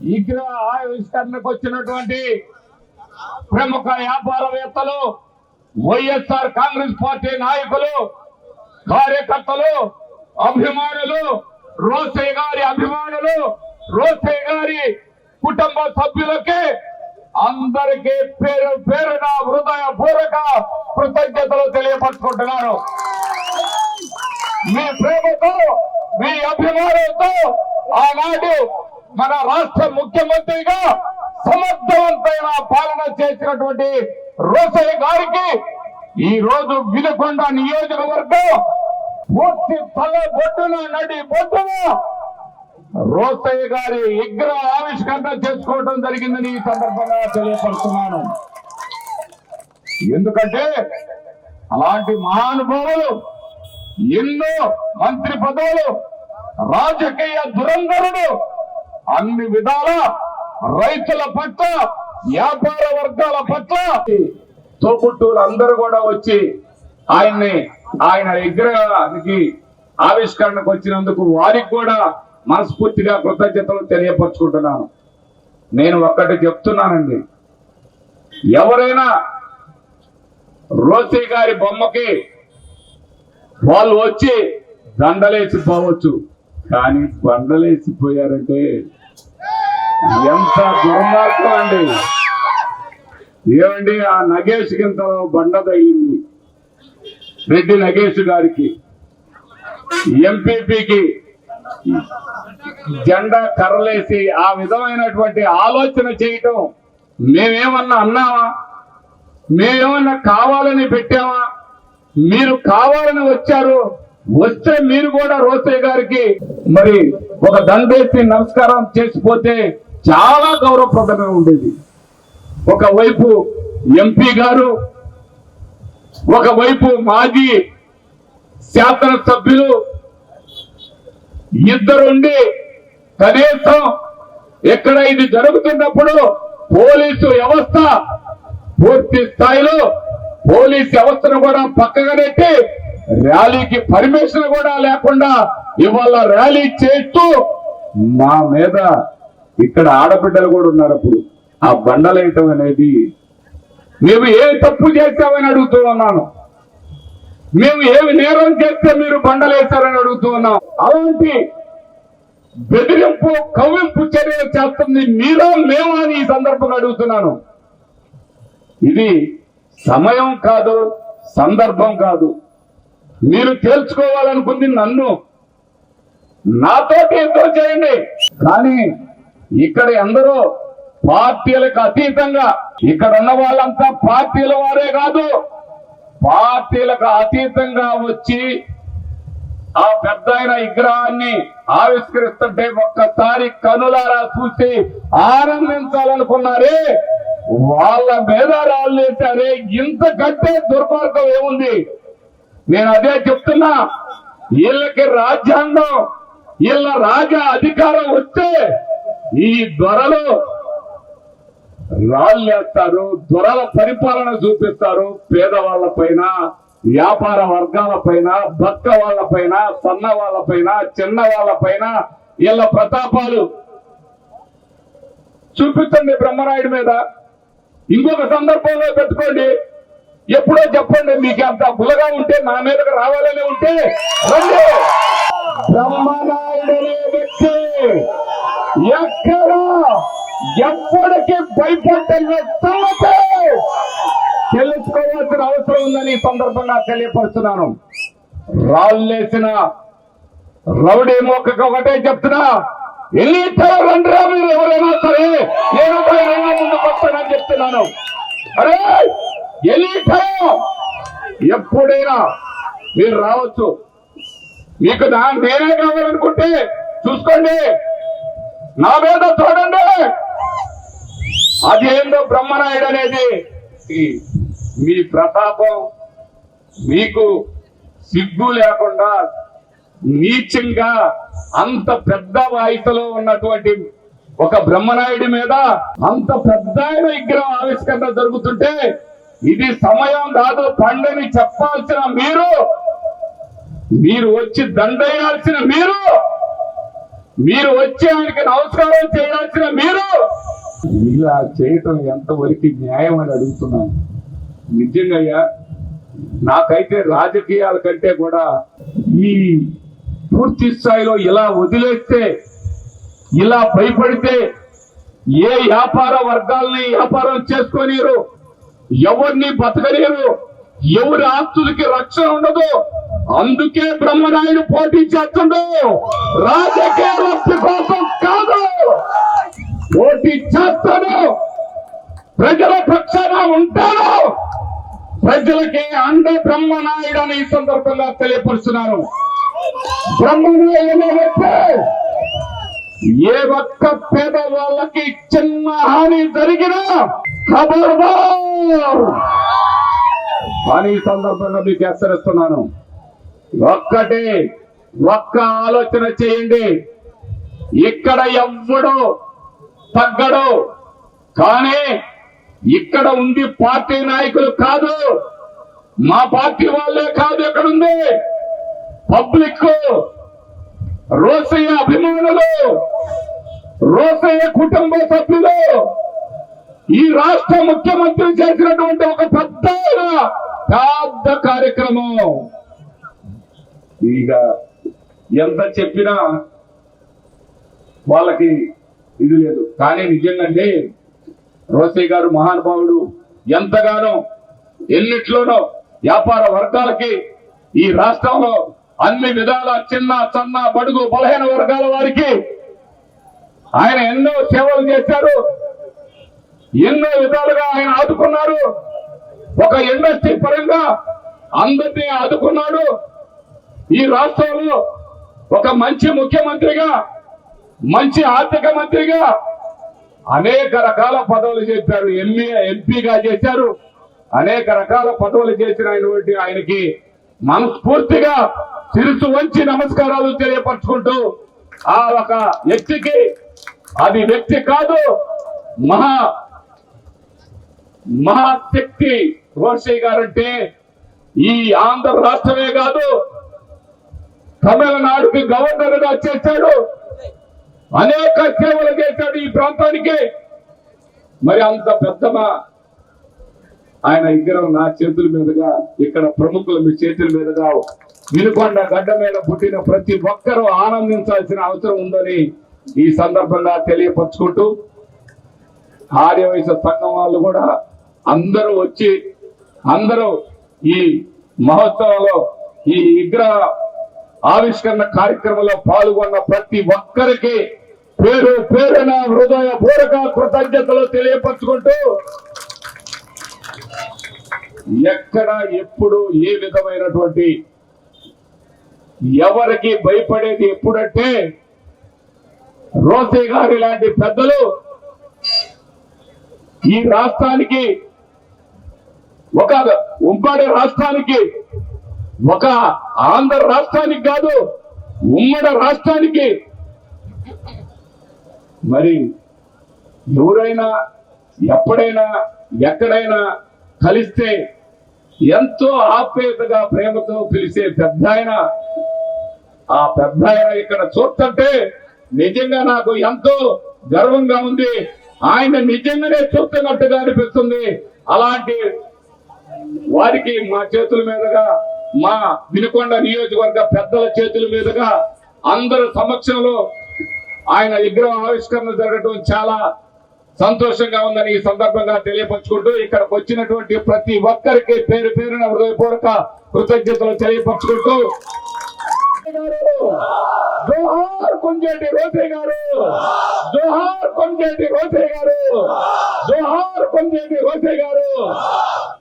విగ్రహ ఆవిష్కరణకు వచ్చినటువంటి ప్రముఖ వ్యాపారవేత్తలు వైఎస్ఆర్ కాంగ్రెస్ పార్టీ నాయకులు కార్యకర్తలు అభిమానులు రోసయ్య గారి అభిమానులు రోసయ్య గారి కుటుంబ సభ్యులకి అందరికీ పేరు పేరున హృదయ పూర్వక కృతజ్ఞతలు తెలియపరుచుకుంటున్నాను. మీ ప్రేమతో మీ అభిమానంతో ఆనాడు మన రాష్ట్ర ముఖ్యమంత్రిగా సమర్థవంతమైన పాలన చేసినటువంటి రోసయ్య గారికి ఈ రోజు వినుకొండ నియోజకవర్గం పూర్తి తల బొడ్డున నడి బొడ్డున రోసయ్య గారి విగ్రహ ఆవిష్కరణ చేసుకోవడం జరిగిందని ఈ సందర్భంగా తెలియపరుస్తున్నాను. ఎందుకంటే అలాంటి మహానుభావులు ఎన్నో మంత్రి పదవులు రాజకీయ దురంధరుడు అన్ని విధాల రైతుల పట్ల వ్యాపార వర్గాల పట్ల తోపుట్టూరు అందరూ కూడా వచ్చి ఆయన్ని ఆయన విగ్రహానికి ఆవిష్కరణకు వచ్చినందుకు వారికి కూడా మనస్ఫూర్తిగా కృతజ్ఞతలు తెలియపరుచుకుంటున్నాను. నేను ఒక్కటి చెప్తున్నానండి. ఎవరైనా రోసీ గారి బొమ్మకి వాళ్ళు వచ్చి దండలేసి పోవచ్చు కానీ బండలేసిపోయారంటే ఎంత దుర్మార్గం అండి. ఏమండి ఆ నగేష్ కింద బండ తగిలింది. రెడ్డి నగేష్ గారికి ఎంపీపీకి జెండా కర్రలేసి ఆ విధమైనటువంటి ఆలోచన చేయటం మేమేమన్నా అన్నామా మేమేమన్నా కావాలని పెట్టామా మీరు కావాలని వచ్చారు వస్తే మీరు కూడా రోసయ్య గారికి మరి ఒక దండేసి నమస్కారం చేసిపోతే చాలా గౌరవప్రదంగా ఉండేది. ఒకవైపు ఎంపీ గారు ఒకవైపు మాజీ శాసనసభ్యులు ఇద్దరుండి కనీసం ఎక్కడ ఇది జరుగుతున్నప్పుడు పోలీసు వ్యవస్థ పూర్తి స్థాయిలో పోలీస్ వ్యవస్థను కూడా పక్కగా నెట్టి ర్యాలీకి పర్మిషన్ కూడా లేకుండా ఇవాళ ర్యాలీ చేస్తూ మా మీద ఇక్కడ ఆడబిడ్డలు కూడా ఉన్నారు అప్పుడు. ఆ బండలేయటం అనేది మేము ఏ తప్పు చేశామని అడుగుతూ ఉన్నాను. మేము ఏమి నేరం చేస్తే మీరు బండలేస్తారని అడుగుతూ ఉన్నాం. అలాంటి బెదిరింపు కవ్వింపు చర్యలు చేస్తుంది మీలో మేము అని ఈ సందర్భంగా అడుగుతున్నాను. ఇది సమయం కాదు సందర్భం కాదు. మీరు తేల్చుకోవాలనుకుంది నన్ను. నాతో ఎంతో చేయండి. కానీ ఇక్కడ ఎందరో పార్టీలకు అతీతంగా ఇక్కడ ఉన్న వాళ్ళంతా పార్టీల వారే కాదు. పార్టీలకు అతీతంగా వచ్చి ఆ పెద్ద విగ్రహాన్ని ఆవిష్కరిస్తుంటే ఒక్కసారి కనులారా చూసి ఆనందించాలనుకున్నారే. వాళ్ళ మీద రాళ్ళేశారే ఇంతకంటే దుర్మార్గం ఏముంది? నేను అదే చెప్తున్నా. వీళ్ళకి రాజ్యాంగం వీళ్ళ రాజ అధికారం వస్తే ఈ దొరలు రాళ్ళేస్తారు దొరల పరిపాలన చూపిస్తారు. పేదవాళ్ళ పైన వ్యాపార వర్గాల పైన భక్త వాళ్ళ పైన సన్న వాళ్ళ పైన చిన్న వాళ్ళ పైన వీళ్ళ ప్రతాపాలు చూపించండి బ్రహ్మరాయుడి మీద. ఇంకొక సందర్భంలో పెట్టుకోండి. ఎప్పుడో చెప్పండి మీకు అంత గులగా ఉంటే నా మీదకి రావాలని ఉంటే రండి. బ్రహ్మనాయుడు వ్యక్తి. ఎక్కడ ఎప్పటికీ భయపడ్డ సంగతి తెలుసుకోవాల్సిన అవసరం ఉందని ఈ సందర్భంగా తెలియపరుస్తున్నాను. రాళ్ళేసిన రౌడీ మొక్కకు ఒకటే చెప్తున్నా ఎన్ని రండిరా మీరు ఎవరైనా సరే? నేను బహిరంగ ముందుకు వస్తానని చెప్తున్నాను. అరే ఎలీటో ఎప్పుడైనా మీరు రావచ్చు. మీకు నా నేనే కావాలనుకుంటే చూసుకోండి. నా మీద చూడండి. అదేందో బ్రహ్మనాయుడు అనేది. మీ ప్రతాపం మీకు సిగ్గు లేకుండా నీచంగా అంత పెద్ద వాయితలో ఉన్నటువంటి ఒక బ్రహ్మనాయుడి మీద అంత పెద్ద విగ్రహం ఆవిష్కరణ జరుగుతుంటే ఇది సమయం కాదు పండని చెప్పాల్సిన మీరు మీరు వచ్చి దండయాల్సిన మీరు మీరు వచ్చి ఆయనకి నమస్కారం చేయాల్సిన మీరు. ఇలా చేయటం ఎంతవరకు న్యాయం అని అడుగుతున్నాను. నిజంగా నాకైతే రాజకీయాల కంటే కూడా ఈ పూర్తి స్థాయిలో ఇలా వదిలేస్తే ఇలా భయపడితే ఏ వ్యాపార వర్గాల్ని వ్యాపారం చేసుకోనీరు ఎవరిని బతకలేరు ఎవరి ఆస్తులకి రక్షణ ఉండదు. అందుకే బ్రహ్మనాయుడు పోటీ చేస్తుండు. రాజకీయ లబ్ధి కోసం కాదు. పోటీ చేస్తాడు. ప్రజల పక్షాన ఉంటాడు. ప్రజలకి అండ బ్రహ్మనాయుడు అని ఈ సందర్భంగా తెలియపరుస్తున్నాను బ్రహ్మనాయుడు ఏ ఒక్క పేద వాళ్ళకి చిన్న హాని జరిగినా ఖబర్దార్ అని ఈ సందర్భంగా మీకు హెచ్చరిస్తున్నాను. ఒక్కటే ఒక్క ఆలోచన చేయండి. ఇక్కడ ఎవ్వడు తగ్గడు. కానీ ఇక్కడ ఉంది పార్టీ నాయకులు కాదు. మా పార్టీ వాళ్ళే కాదు ఇక్కడ ఉంది పబ్లిక్ రోసయ్య అభిమానులు రోసయ్య కుటుంబ సభ్యులు ఈ రాష్ట్ర ముఖ్యమంత్రి చేసినటువంటి ఒక పెద్ద పెద్ద కార్యక్రమం. ఇక ఎంత చెప్పినా వాళ్ళకి ఇది లేదు. కానీ నిజంగానే రోసయ్య గారు మహానుభావుడు ఎంతగానో ఎన్నిట్లోనో వ్యాపార వర్గాలకి ఈ రాష్ట్రంలో అన్ని విధాల చిన్న సన్న బడుగు బలహీన వర్గాల వారికి ఆయన ఎన్నో సేవలు చేశారు ఎన్నో విధాలుగా ఆయన ఆదుకున్నారు. ఒక ఇండస్ట్రీ పరంగా అందరినీ ఆదుకున్నాడు. ఈ రాష్ట్రంలో ఒక మంచి ముఖ్యమంత్రిగా మంచి ఆర్థిక మంత్రిగా అనేక రకాల పదవులు చేశారు. ఎంఏ ఎంపీగా చేశారు. అనేక రకాల పదవులు చేసిన ఆయనకి మనస్ఫూర్తిగా శిరసు వంచి నమస్కారాలు తెలియపరచుకుంటూ ఆ ఒక వ్యక్తికి అది వ్యక్తి కాదు మహా మహాశక్తి రోషయ్య గారంటే ఈ ఆంధ్ర రాష్ట్రమే కాదు తమిళనాడుకి గవర్నర్గా చేశాడు. అనేక సేవలు చేశాడు ఈ ప్రాంతానికి. మరి అంత పెద్దమా? ఆయన విగ్రహం నా చేతుల మీదుగా ఇక్కడ ప్రముఖుల మీ చేతుల మీదుగా వినుకొండ గడ్డ మీద పుట్టిన ప్రతి ఒక్కరూ ఆనందించాల్సిన అవసరం ఉందని ఈ సందర్భంగా తెలియపరచుకుంటూ ఆర్యవైశ్య సంఘం వాళ్ళు కూడా అందరూ వచ్చి అందరూ ఈ మహోత్సవంలో ఈ విగ్రహ ఆవిష్కరణ కార్యక్రమంలో పాల్గొన్న ప్రతి ఒక్కరికి పేరు పేరున హృదయపూర్వక కృతజ్ఞతలు తెలియపరచుకుంటూ ఎక్కడ ఎప్పుడు ఏ విధమైనటువంటి ఎవరికి భయపడేది ఎప్పుడంటే రోసే గారి లాంటి పెద్దలు ఈ రాష్ట్రానికి ఒక ఉమ్మడి రాష్ట్రానికి ఒక ఆంధ్ర రాష్ట్రానికి కాదు ఉమ్మడి రాష్ట్రానికి. మరి ఎవరైనా ఎప్పుడైనా ఎక్కడైనా కలిస్తే ఎంతో ఆప్యాయతగా ప్రేమతో పిలిచే పెద్ద ఆయన. ఆ పెద్ద ఆయన ఇక్కడ చూస్తుంటే నిజంగా నాకు ఎంతో గర్వంగా ఉంది. ఆయన నిజంగానే చూస్తున్నట్టుగా అనిపిస్తుంది. అలాంటి వారికి మా చేతుల మీదుగా మా వినుకొండ నియోజకవర్గ పెద్దల చేతుల మీదుగా అందరి సమక్షంలో ఆయన విగ్రహ ఆవిష్కరణ జరగడం చాలా సంతోషంగా ఉందని ఈ సందర్భంగా తెలియపరచుకుంటూ ఇక్కడికి వచ్చినటువంటి ప్రతి ఒక్కరికి పేరు పేరున హృదయపూర్వక కృతజ్ఞతలు తెలియపరచుకుంటూ జోహార్ కొంజేటి రోసే గారు జోహార్ కొంజేటి రోసే గారు జోహార్ కొంజేటి రోసే గారు.